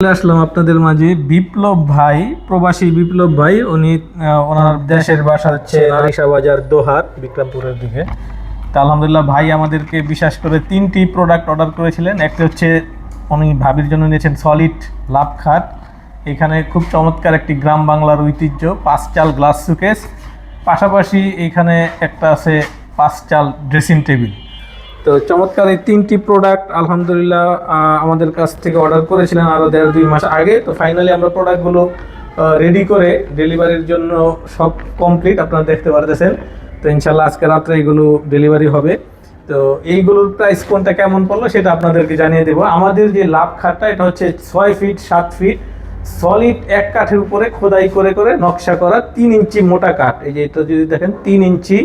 চলে আসলাম আপনাদের মাঝে বিপ্লব ভাই, প্রবাসী বিপ্লব ভাই। উনি ওনার দেশের বাসা হচ্ছে বাজার দোহার, বিক্রমপুরের দিকে। তা আলহামদুলিল্লাহ ভাই আমাদেরকে বিশেষ করে তিনটি প্রোডাক্ট অর্ডার করেছিলেন। একটা হচ্ছে, উনি ভাবির জন্য নিয়েছেন সলিড লাভ খাট। এখানে খুব চমৎকার একটি গ্রাম বাংলার ঐতিহ্য পাঁচ চাল গ্লাস সুকেস পাশাপাশি এখানে একটা আছে পাঁচ চাল ড্রেসিং টেবিল তো চমৎকার এই তিনটি প্রোডাক্ট আলহামদুলিল্লাহ আমাদের কাছ থেকে অর্ডার করেছিলেন আরও দেড় দুই মাস আগে। তো ফাইনালি আমরা প্রোডাক্টগুলো রেডি করে ডেলিভারির জন্য সব কমপ্লিট আপনারা দেখতে পারতেছেন। তো ইনশাল্লাহ আজকে রাত্রে এগুলো ডেলিভারি হবে। তো এইগুলোর প্রাইস কোনটা কেমন পড়ল সেটা আপনাদেরকে জানিয়ে দেবো। আমাদের যে লাভ খাটটা এটা হচ্ছে ছয় ফিট সাত ফিট সলিড এক কাঠের উপরে খোদাই করে করে নকশা করা তিন ইঞ্চি মোটা কাঠ। এই যে এটা যদি দেখেন, তিন ইঞ্চি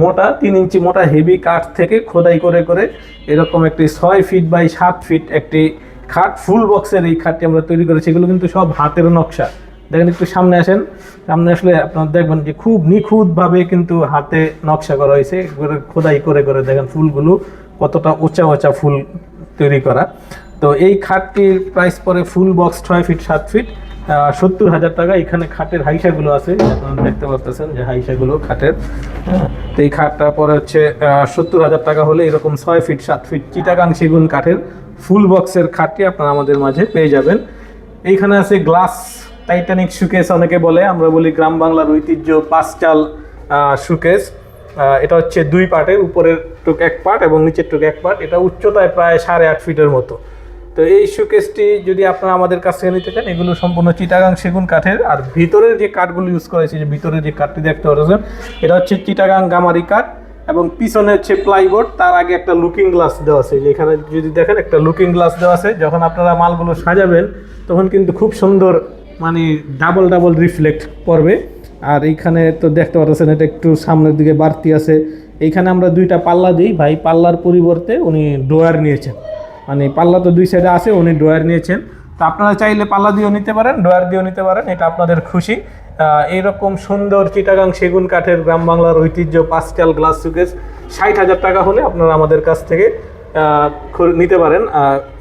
মোটা, তিন ইঞ্চি মোটা হেভি কাঠ থেকে খোদাই করে করে এরকম একটি ছয় ফিট বাই সাত ফিট একটি খাট ফুল বক্সের এই খাটটি আমরা তৈরি করেছি। এগুলো কিন্তু সব হাতের নকশা। দেখেন একটু সামনে আসেন। সামনে আসলে আপনারা দেখবেন যে খুব নিখুঁতভাবে কিন্তু হাতে নকশা করা হয়েছে। খোদাই করে করে দেখেন ফুলগুলো কতটা উঁচা উঁচা ফুল তৈরি করা। তো এই খাটটির প্রাইস পরে ফুল বক্স ছয় ফিট সাত ফিট সত্তর হাজার টাকা। এখানে খাটের হাইসাগুলো আছে আপনারা দেখতে পাচ্ছেন যে হাইসাগুলো খাটের। হ্যাঁ তো এই খাটটা পরে হচ্ছে সত্তর হাজার টাকা হলে এরকম ছয় ফিট, সাত ফিট চিটাগাং সেগুন কাঠের ফুল বক্সের খাটটি আপনারা আমাদের মাঝে পেয়ে যাবেন। এইখানে আছে গ্লাস, টাইটানিক সুকেস অনেকে বলে, আমরা বলি গ্রাম বাংলার ঐতিহ্য পাঁচ চাল সুকেস এটা হচ্ছে দুই পার্টের উপরের টুক এক পার্ট এবং নিচের টুক এক পার্ট এটা উচ্চতায় প্রায় সাড়ে আট ফিটের মতো। তো এই শোকেসটি যদি আপনারা আমাদের কাছ থেকে নিতে চান, এগুলো সম্পূর্ণ চিটাগাং সেগুন কাঠের। আর ভিতরের যে কাঠগুলো ইউজ করেছে যে ভিতরের যে কাঠটি দেখতে পাচ্ছেন, এটা হচ্ছে চিটাগাং গামারি কাঠ এবং পিছনে হচ্ছে প্লাইবোর্ড তার আগে একটা লুকিং গ্লাস দেওয়া আছে। যেখানে যদি দেখেন, একটা লুকিং গ্লাস দেওয়া আছে। যখন আপনারা মালগুলো সাজাবেন, তখন কিন্তু খুব সুন্দর মানে ডাবল ডাবল রিফ্লেক্ট পড়বে। আর এইখানে তো দেখতে পাচ্ছেন, এটা একটু সামনের দিকে বাড়তি আছে। এইখানে আমরা দুইটা পাল্লা দিই। ভাই, পাল্লার পরিবর্তে উনি ডোয়ার নিয়েছেন। মানে পাল্লা তো দুই সাইডে আছে, উনি ড্রয়ার নিয়েছেন। তো আপনারা চাইলে পাল্লা দিয়েও নিতে পারেন, ড্রয়ার দিয়েও নিতে পারেন, এটা আপনাদের খুশি। এইরকম সুন্দর চিটাগাং সেগুন কাঠের গ্রাম বাংলার ঐতিহ্য পাঁচটাল গ্লাস সুকেস ষাট হাজার টাকা হলে আপনারা আমাদের কাছ থেকে নিতে পারেন।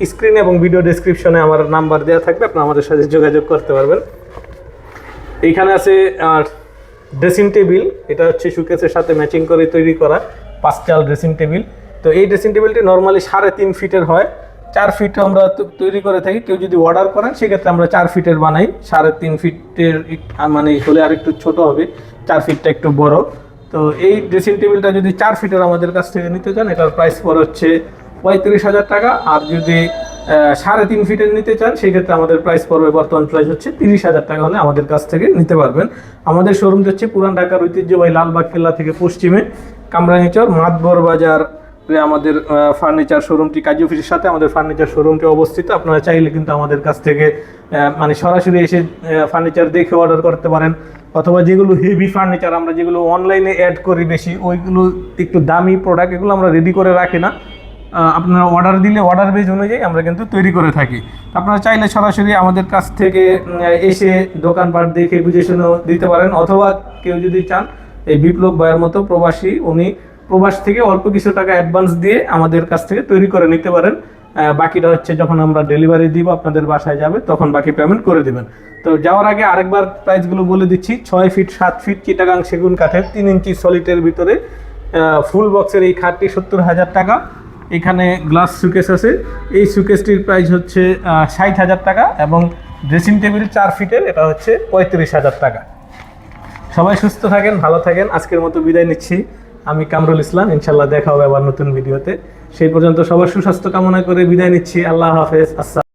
স্ক্রিন এবং ভিডিও ডেসক্রিপশনে আমার নাম্বার দেওয়া থাকবে, আপনারা আমাদের সাথে যোগাযোগ করতে পারবেন। এইখানে আছে ড্রেসিং টেবিল এটা হচ্ছে সুকেসের সাথে ম্যাচিং করে তৈরি করা পাঁচ চাল ড্রেসিং টেবিল তো এই ড্রেসিং টেবিলটি নর্মালি সাড়ে তিন ফিটের হয়। চার ফিট আমরা তৈরি করে থাকি, কেউ যদি অর্ডার করেন, সেক্ষেত্রে আমরা চার ফিটের বানাই। সাড়ে তিন ফিটের মানে হলে আর একটু ছোট হবে, চার ফিটটা একটু বড়। তো এই ড্রেসিং টেবিলটা যদি চার ফিটের আমাদের কাছ থেকে নিতে চান, এটার প্রাইস পড়ে হচ্ছে পঁয়ত্রিশ হাজার টাকা। আর যদি সাড়ে তিন ফিটের নিতে চান, সেক্ষেত্রে আমাদের প্রাইস পড়বে বর্তমান প্রাইস হচ্ছে তিরিশ হাজার টাকা হলে আমাদের কাছ থেকে নিতে পারবেন। আমাদের শোরুমটা হচ্ছে পুরান ঢাকার ঐতিহ্যবাহী লালবাগ কেল্লা থেকে পশ্চিমে কামরাঙ্গিচর মাতবর বাজার আমাদের ফার্নিচার শোরুমটি কাজী অফিসের সাথে আমাদের ফার্নিচার শোরুমটি অবস্থিত। আপনারা চাইলে কিন্তু আমাদের কাছ থেকে মানে সরাসরি এসে ফার্নিচার দেখে অর্ডার করতে পারেন। অথবা যেগুলো হেভি ফার্নিচার আমরা যেগুলো অনলাইনে অ্যাড করি বেশি, ওইগুলো একটু দামি প্রোডাক্ট এগুলো আমরা রেডি করে রাখি না। আপনারা অর্ডার দিলে অর্ডার বেজ অনুযায়ী আমরা কিন্তু তৈরি করে থাকি। আপনারা চাইলে সরাসরি আমাদের কাছ থেকে এসে দোকানপাট দেখে বুঝে শুনেও দিতে পারেন। অথবা কেউ যদি চান, এই বিপ্লব ভাইয়ের মতো প্রবাসী, উনি প্রবাস থেকে অল্প কিছু টাকা অ্যাডভান্স দিয়ে আমাদের কাছ থেকে তৈরি করে নিতে পারেন। বাকিটা হচ্ছে যখন আমরা ডেলিভারি দিব, আপনাদের বাসায় যাবে, তখন বাকি পেমেন্ট করে দিবেন। তো যাওয়ার আগে আরেকবার প্রাইসগুলো বলে দিচ্ছি। ছয় ফিট সাত ফিট চিটাগাং সেগুন কাঠের তিন ইঞ্চি সলিটের ভিতরে ফুল বক্সের এই খাটটি সত্তর হাজার টাকা। এখানে গ্লাস সুকেস আছে। এই সুকেসটির প্রাইস হচ্ছে ষাট হাজার টাকা এবং ড্রেসিং টেবিল চার ফিটের এটা হচ্ছে পঁয়ত্রিশ হাজার টাকা। সবাই সুস্থ থাকেন, ভালো থাকেন। আজকের মতো বিদায় নিচ্ছি। আমি কামরুল ইসলাম ইনশাল্লাহ দেখা হবে আবার নতুন ভিডিওতে। সেই পর্যন্ত সবার সুস্বাস্থ্য কামনা করে বিদায় নিচ্ছি। আল্লাহ হাফেজ। আসসালাম